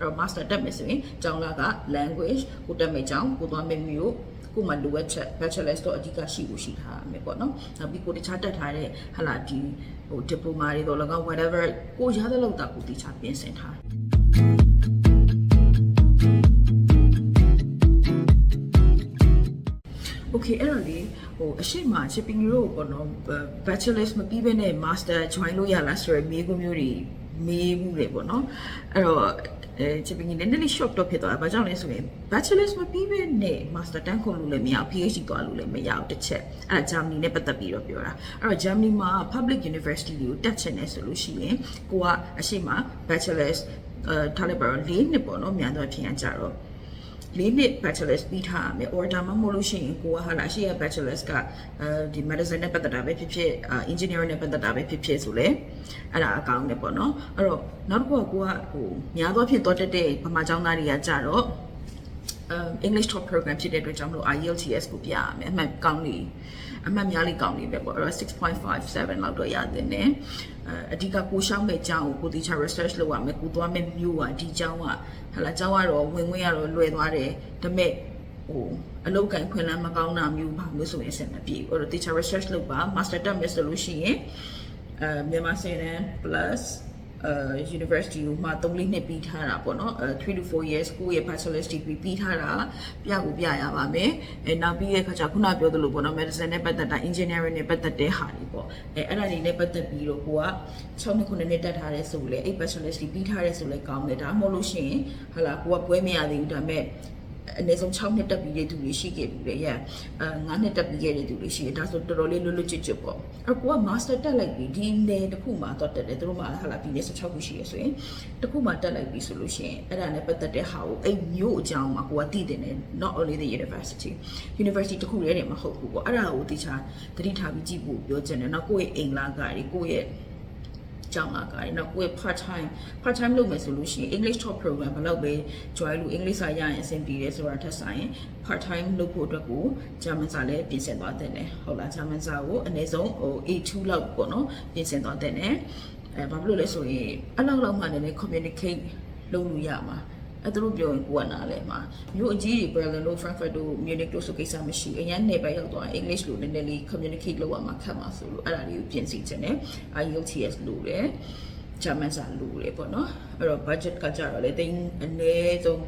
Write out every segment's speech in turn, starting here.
တော့ master တက်မယ်ဆိုရင်ကျောင်းလာက language ကိုတက်မယ်ကျောင်းကိုသွားမယ်မြို့ကိုမှလိုအပ်ချက် bachelor's တော့အဓိကရှိဖို့ရှိထားမယ်ပေါ့နော်နောက်ပြီးကိုတခြားတက်ထားတဲ့ဟလာဒီဟို diploma တွေတော့လည်းကော whatever ကိုရတဲ့လောက်တာကိုတခြားပြင်ဆင်ထား Okay အဲ့တော့လေဟိုအရှိမ shipping လို့ပေါ့နော် bachelor's မပြီးဘဲနဲ့ master join လို့ရလားဆိုရယ်မေးခွန်းမျိုးတွေမေးမှုတွေပေါ့နော်အဲ့တော့ အဲ shipping နည်းနည်းလေး shock တော့ဖြစ်သွားတာဘာကြောင့်လဲဆိုရင် bachelor's မပြီးဘဲနဲ့ master တန်းခုလို့လည်းမရဘူး PhD သွားလို့လည်းမရဘူးတစ်ချက်အဲ့ဒါ Germany နဲ့ပတ်သက်ပြီးတော့ပြောတာအဲ့တော့ Germany မှာ public university ကိုတက်ချင်တယ်ဆိုလို့ရှိရင်ကိုကအရှိမ bachelor's အဲထားလိုက်ပါတော့၄နှစ်ပေါ့နော်မြန်တော့ဖြစ်ရကြတော့ လေးနှစ် bachelor's ပြီးထားရမယ် or ဒါမှမဟုတ်လို့ရှိရင်ကိုကဟာလာရှိရ bachelor's ကအဲဒီ medicine နဲ့ပတ်သက်တာပဲဖြစ်ဖြစ် engineering နဲ့ပတ်သက်တာပဲဖြစ်ဖြစ်ဆိုလေအဲ့ဒါအကောင်းတယ်ပေါ့နော်အဲ့တော့နောက်တစ်ခုကကိုကဟိုများသောဖြင့်တော့တက်တဲ့ဗမာကျောင်းသားတွေကကြတော့ um English top program ဖြစ်တဲ့အတွက်ကြောင့်မလို့ IELTS ကိုပြရမယ်အမှတ်ကောင်းလေးအမှတ်များလေးကောင်းလေးပဲပေါ့အဲ့တော့6.57လောက်တော့ရတယ်ねအအဓိကကိုရှောင်းမဲ့ကျောင်းကိုကိုတီချာ research လုပ်ရမယ်ကိုသွားမဲ့မြို့ကဒီကျောင်းကဟာလာကျောင်းကတော့ဝင်ဝင်ရတော့လွယ်သွားတယ်ဒါပေမဲ့ဟိုအလုပ်ကန်ခွင့်လန်းမကောင်းတာမျိုးပါလို့ဆိုရင်အဆင်မပြေဘူးအဲ့တော့ teacher research လုပ်ပါ master တက်မယ်ဆိုလို့ရှိရင်အဲမြန်မာစင်တန်း plus အဲ university ကိုမှ3လေးနှစ်ပြီးထားတာပေါ့နော်အဲ3 to 4 years ကိုရဲ့ bachelor's degree ပြီးထားတာပြကိုပြရပါမယ်အဲနောက်ပြီးရဲ့ခါကျခုနပြောသလိုပေါ့နော် medicine နဲ့ပတ်သက်တာ engineering နဲ့ပတ်သက်တဲ့ဟာတွေပေါ့အဲအဲ့ဒါတွေနဲ့ပတ်သက်ပြီးတော့ကိုက6နှစ်9နှစ်တက်ထားတဲ့ဆိုလေအဲ့ bachelor's degree ပြီးထားတဲ့ဆိုလေကောင်းတယ်ဒါမှမဟုတ်လို့ရှိရင်ဟာလာကိုကပွဲမရသေးဘူးဒါပေမဲ့ အနည်းဆုံး6နှစ်တက်ပြီးတဲ့သူတွေရှိခဲ့ပြီလေရအဲ9နှစ်တက်ပြီးခဲ့တဲ့သူတွေရှိတယ်ဒါဆိုတော်တော်လေးလွတ်လွတ်ကျွတ်ကျွတ်ပေါ့အကူက master တက်လိုက်ပြီဒီနယ်တစ်ခုမှာတော့တက်တယ်သူတို့မှာဟာလာပြည်နယ်16ခုရှိရဆိုရင်တစ်ခုမှာတက်လိုက်ပြီဆိုလို့ရှိရင်အဲ့ဒါနဲ့ပတ်သက်တဲ့ဟာကိုအဲ့မျိုးအကြောင်းမှာကိုကတည်တယ် not only the university university တစ်ခုတည်းနဲ့မဟုတ်ဘူးပေါ့အဲ့ဒါကိုတခြားသတိထားပြီးကြည့်ဖို့ပြောချင်တယ်နောက်ကိုယ့်ရဲ့အိမ်လာကတွေကိုယ့်ရဲ့ ကျောင်းလာကရနော်ကိုယ် part time part time လုပ်မယ်ဆိုလို့ရှိရင် English top program ဘယ်လောက်ပဲ join လို့ English စာရရင်အဆင်ပြေတယ်ဆိုတာထက်ဆိုင် part time လုပ်ဖို့အတွက်ကိုဂျာမန်စာလည်းပြင်ဆင်သွားတဲ့တယ်ဟုတ်လားဂျာမန်စာကိုအနည်းဆုံးဟို A2 လောက်ပေါ့နော်ပြင်ဆင်သွားတဲ့တယ်အဲဘာဖြစ်လို့လဲဆိုရင်အဲ့လောက်လောက်မှလည်း communicate လုပ်လို့ရမှာ အဲ့တို့ပြောရင်ကိုကနားလဲမှာမြို့အကြီးတွေ Berlin တို့ Frankfurt တို့ Munich တို့ဆိုကိစ္စမရှိအရင်နေပဲရောက်သွား English လို့နည်းနည်းလေး communicate လုပ်ရမှာခက်မှာဆိုလို့အဲ့ဒါလေးကိုပြင်ဆင်ခြင်းနဲ့ IELTS လို့တယ်ဂျာမန်စာလို့တယ်ပေါ့နော်အဲ့တော့ budget ကကြတော့လေတိန်းအနည်းဆုံး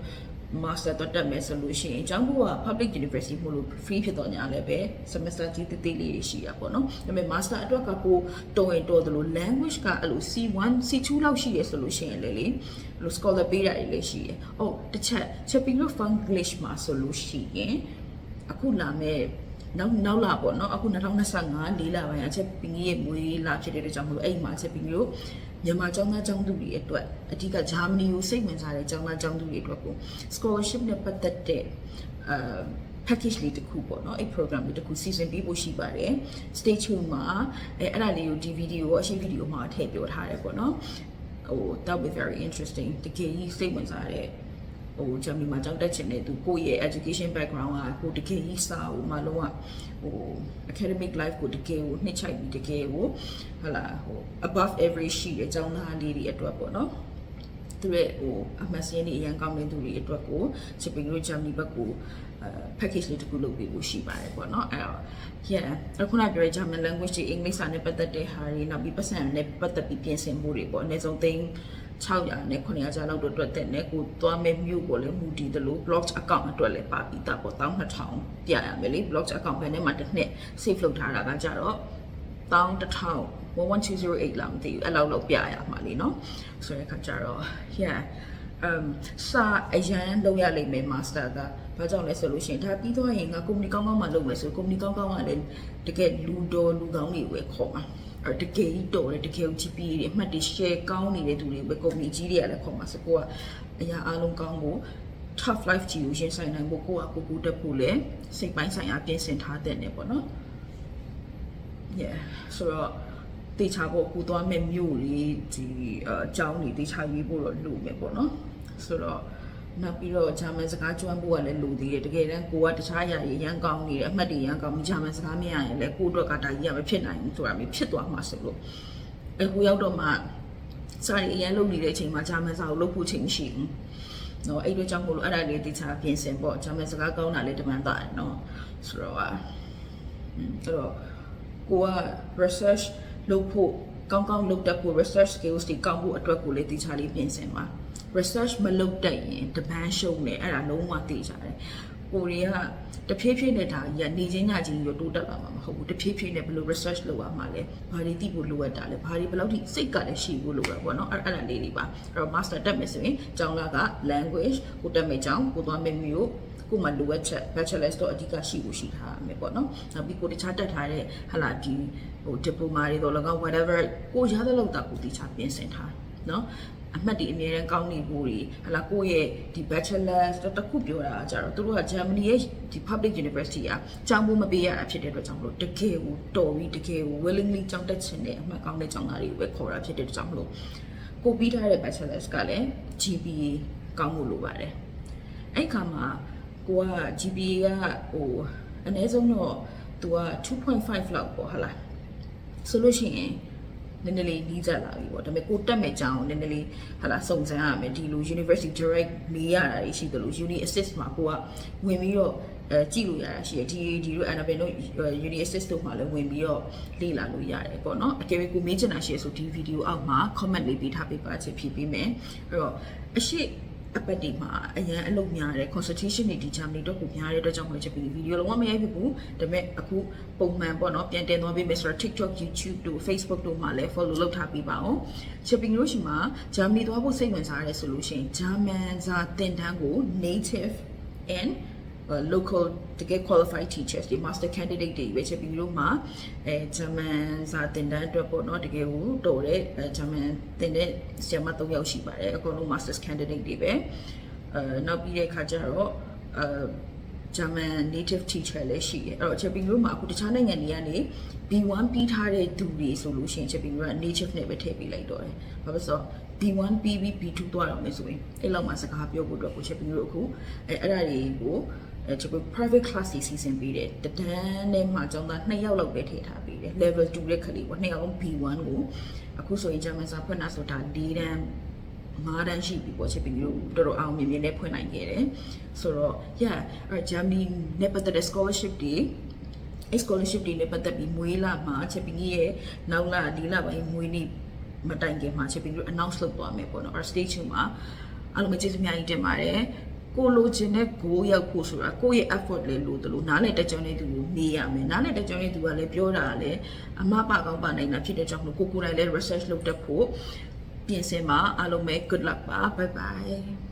master တော့တက်မယ်ဆိုလို့ရှိရင်အကြောင်းက public university မို့လို့ free ဖြစ်တော့ညာလည်းပဲ semester ကြီးတိတိလေးတွေရှိရပါတော့။ဒါပေမဲ့ master အတွက်ကကိုတော်ရင်တော်တယ်လို့ language ကအဲ့လို C1 C2 လောက်ရှိရဆိုလို့ရှိရင်လေလေအဲ့လို scholar ပေးတာတွေလည်းရှိရ။အော်တစ်ချက် shipping လို့ Funglish မှာဆိုလို့ရှိရင်အခုလာမဲ့နောက်နောက်လာပေါ့နော်အခု2025လေးလပိုင်းအချက်ပင်ကြီးရဲ့မွေးလာဖြစ်တဲ့အတွက်ကြောင့်မလို့အဲ့ဒီမှာချက်ပင်ကြီးတို့ မြန်မာကျောင်းသားကျောင်းသူတွေအတွက်အဓိကဂျာမနီကိုစိတ်ဝင်စားတဲ့ကျောင်းသားကျောင်းသူတွေအတွက်ကို scholarship နဲ့ပတ်သက်တဲ့အာ package လေးတစ်ခုပေါ့နော်အဲ့ program လေးတစ်ခုစီစဉ်ပေးဖို့ရှိပါတယ် stay tuned မှာအဲအဲ့ဒါလေးကိုဒီဗီဒီယိုကိုအရှိဗီဒီယိုမှာထည့်ပြောထားတယ်ပေါ့နော်ဟို that would be very interesting တကယ်ကြီးစိတ်ဝင်စားတဲ့ ဟိုဂျာမနီမှာကြောက်တက်ချင်တဲ့သူကိုယ့်ရဲ့ education background ကကိုတကယ်ကြီးစာဟိုမလုံးဝဟို academic life ကိုတကယ်ကိုနှစ်ချိုက်ပြီးတကယ်ကိုဟလာဟို above average ရှိတဲ့အကြောင်းသားလေးတွေအတွက်ပေါ့နော်သူရဲ့ဟိုအမှတ်စင်းတွေအရင်ကောင်းတဲ့သူတွေအတွက်ကို shipping လို့ Germany ဘက်ကိုအဲ package လေးတစ်ခုလုပ်ပေးဖို့ရှိပါတယ်ပေါ့နော်အဲ့တော့ yeah အခုနပြောတဲ့ German language တွေ English စာနဲ့ပတ်သက်တဲ့ဟာတွေနောက်ပြီးပတ်စံနဲ့ပတ်သက်ပြီးပြင်ဆင်မှုတွေပေါ့အနည်းဆုံးသိန်း 600နဲ့900ကျားလောက်တော့အတွက်တဲ့နဲ့ကိုသွားမဲ့မြို့ပေါ်လဲမူတည်တယ်လို့ blog account အတွက်လည်းပါပြီးသားပေါ့12000ပြရမယ်လေ blog account ဘယ်နဲ့မှတစ်နှစ် save လုပ်ထားတာကကြတော့11000 11208လောက်မသိဘူးအဲ့လောက်လောက်ပြရမှာလीเนาะဆိုတဲ့အခါကျတော့ yeah um စာအရန်လုပ်ရလိမ့်မယ် master ကဘာကြောင့်လဲဆိုလို့ရှိရင်ဒါပြီးသွားရင်ငါ company ကောင်းကောင်းမှလုပ်မယ်ဆို company ကောင်းကောင်းကလည်းတကယ်လူတော်လူကောင်းတွေပဲခေါ်မှာအဲ့ တကယ်ကြီးတော်တယ်တကယ်ကြီးပြီးတယ်အမှတ်တွေ share ကောင်းနေတဲ့သူတွေပဲ company ကြီးတွေကလည်းခေါ်မှာဆိုကိုကအရာအားလုံးကောင်းဖို့ tough life ကြီးကိုရင်ဆိုင်နိုင်ဖို့ကိုကကိုကိုတက်ဖို့လည်းစိတ်ပိုင်းဆိုင်ရာပြင်ဆင်ထားတဲ့နေပေါ့နော် yeah ဆိုတော့တေချာဖို့ကိုသွားမဲ့မြို့လေးဒီအကြောင်းတွေတေချာရေးဖို့တော့လိုမယ်ပေါ့နော်ဆိုတော့ နောက်ပြီးတော့ဂျာမန်စကားကျွမ်းဖို့ကလည်းလိုသေးတယ်တကယ်တမ်းကိုကတခြားအရာတွေရန်ကောင်းနေတယ်အမှတ်တွေရန်ကောင်းပြီးဂျာမန်စကားမရရင်လည်းကိုအတွက်ကဒါကြီးကမဖြစ်နိုင်ဘူးဆိုတာမျိုးဖြစ်သွားမှာဆိုလို့အခုရောက်တော့မှစာရီအရင်လုပ်နေတဲ့အချိန်မှာဂျာမန်စာကိုလုပ်ဖို့ချိန်မရှိဘူးနော်အဲ့လိုကြောင့်မို့လို့အဲ့ဒါလေးတခြားပြင်ဆင်ပေါ့ဂျာမန်စကားကောင်းတာလေးတမန်သားတယ်နော်ဆိုတော့อ่ะအဲ့တော့ကိုက research လုပ်ဖို့ကောင်းကောင်းလုပ်တတ်ဖို့ research skills တွေကောင်းဖို့အတွက်ကိုလည်းတခြားလေးပြင်ဆင်ပါ research မလုပ်တတ်ရင်တပန်းရှုံးတယ်အဲ့ဒါလုံးဝသိကြတယ်ကိုရီးယားတဖြည်းဖြည်းနဲ့ဒါကြီးကနေချင်းညချင်းရောတိုးတက်လာမှာမဟုတ်ဘူးတဖြည်းဖြည်းနဲ့ဘယ်လို research လုပ်ရမှာလဲဘာတွေသိဖို့လိုအပ်တာလဲဘာတွေဘယ်လောက်ထိစိတ်ကလည်းရှိဖို့လိုရပေါ့နော်အဲ့အဲ့ဒါလေးတွေပါအဲ့တော့ master တက်မယ်ဆိုရင်ကျောင်းလာက language ကိုတက်မယ်ကျောင်းကိုသွားမယ်မျိုးကိုမှလိုအပ်ချက် bachelor's တော့အဓိကရှိဖို့ရှိထားရမယ်ပေါ့နော်နောက်ပြီးကိုတခြားတက်ထားတဲ့ဟလာဒီဟို diploma တွေတော့လည်း whatever ကိုရတဲ့လောက်တာကိုတခြားပြင်ဆင်ထားနော် အမှတ်ဒီအမြဲတမ်းကောင်းနေဖို့တွေဟလာကိုယ့်ရဲ့ဒီ bachelor တခုပြောတာကြတော့သူတို့က Germany ရဲ့ဒီ public university ကကျောင်းဖို့မပေးရတာဖြစ်တဲ့အတွက်ကြောင့်မလို့တကယ်ကိုတော်ပြီးတကယ်ကို willingly ကျောင်းတက်ချင်တဲ့အမှတ်ကောင်းတဲ့ကျောင်းသားတွေကိုပဲခေါ်တာဖြစ်တဲ့အတွက်ကြောင့်မလို့ကိုပြီးထားတဲ့ bachelor's ကလည်း GPA ကောင်းမှုလိုပါတယ်အဲ့ခါမှာကိုက GPA ကဟိုအနည်းဆုံးတော့သူက2.5လောက်ပေါ့ဟာလားဆိုလို့ရှိရင် နည်းနည်းလေးနီးကြလာပြီပေါ့ဒါပေမဲ့ကိုတက်မဲ့ကြောင်းနည်းနည်းလေးဟာလာစုံစမ်းရမယ်ဒီလို university direct နေရတာရှိတယ်လို့ uni assist မှာကိုကဝင်ပြီးတော့အဲကြည့်လို့ရတာရှိတယ်ဒီဒီလို annabelle တို့ uni assist တို့မှာလည်းဝင်ပြီးတော့လေ့လာလို့ရတယ်ပေါ့နော်အကယ်၍ကိုမေးချင်တာရှိရဆိုဒီ video အောက်မှာ comment လေးပေးထားပေးပါချင်ဖြစ်ပေးမယ်အဲ့တော့အရှိ အပတ်ဒီမှာအရန်အလုပ်များတယ် consultation တွေဒီ Germany တော့ကိုများတဲ့အတွက်ကြောင့်မလို့ချက်ပြီးဗီဒီယိုလုံးဝမရိုက်ဖြစ်ဘူးဒါပေမဲ့အခုပုံမှန်ပေါ့နော်ပြန်တင်သွားပေးမယ်ဆိုတော့ TikTok YouTube တို့ Facebook တို့မှာလည်း follow လုပ်ထားပေးပါအောင် shipping လို့ရှိမှာ Germany သွားဖို့စိတ်ဝင်စားရဲဆိုလို့ရှိရင် German စာသင်တန်းကို native and uh, local တကယ် qualified teachers ဒီ master candidate တွေပဲချက်ပြီးလို့မှာအဲ German စာသင်တန်းအတွက်ပေါ့နော်တကယ်ကိုတော်တဲ့အဲ German သင်တဲ့ဆရာမ၃ယောက်ရှိပါတယ်အကုန်လုံး masters candidate တွေပဲအဲနောက်ပြီးတဲ့အခါကျတော့အဲ German native teacher လည်းရှိတယ်အဲ့တော့ချက်ပြီးလို့မှာအခုတခြားနိုင်ငံတွေကနေ B1 ပြီးထားတဲ့သူတွေဆိုလို့ရှိရင်ချက်ပြီးလို့က native နဲ့ပဲထည့်ပေးလိုက်တော့တယ်ဘာဖြစ်လို့ B1 ပြီးပြီး B2 သွားတော့မယ်ဆိုရင်အဲ့လောက်မှစကားပြောဖို့အတွက်ကိုချက်ပြီးလို့အခုအဲအဲ့ဒါတွေကို အဲကျွန်တော် private class စီစဉ်ပေးတယ်တဒန်းနဲ့မှကျောင်းသား2ယောက်လောက်ပဲထည့်ထားပေးတယ် level 2တဲ့ခလေးပေါ့2ယောက်လုံး B1 ကိုအခုဆိုရင်ဂျာမန်စာဖွင့်တာဆိုတာ၄တန်း၅တန်းရှိပြီပေါ့ချက်ပြီးလို့တော်တော်အောင်မြင်မြင်နဲ့ဖွင့်နိုင်ခဲ့တယ်ဆိုတော့ yeah အဲ Germany နဲ့ပတ်သက်တဲ့ scholarship တွေအဲ scholarship တွေနဲ့ပတ်သက်ပြီးမွေးလာမှာချက်ပြီးရဲ့နောက်လာဒီလပိုင်းမွေးနေ့မတိုင်ခင်မှာချက်ပြီးလို့ announce လုပ်သွားမယ်ပေါ့နော်အဲ stage မှာအားလုံးပဲကျေးဇူးအများကြီးတင်ပါတယ် ကိုလိုချင်တဲ့ goal ရောက်ဖို့ဆိုတာကိုယ့်ရဲ့ effort လေးလိုတယ်လို့နားနဲ့တက်ကြွနေသူကိုမေးရမယ်နားနဲ့တက်ကြွနေသူကလည်းပြောတာလည်းအမပကောင်းပါနိုင်တာဖြစ်တဲ့ကြောင့်မို့ကိုကိုယ်တိုင်လည်း research လုပ်တတ်ဖို့ပြင်ဆင်ပါအားလုံးပဲ good luck ပါ bye bye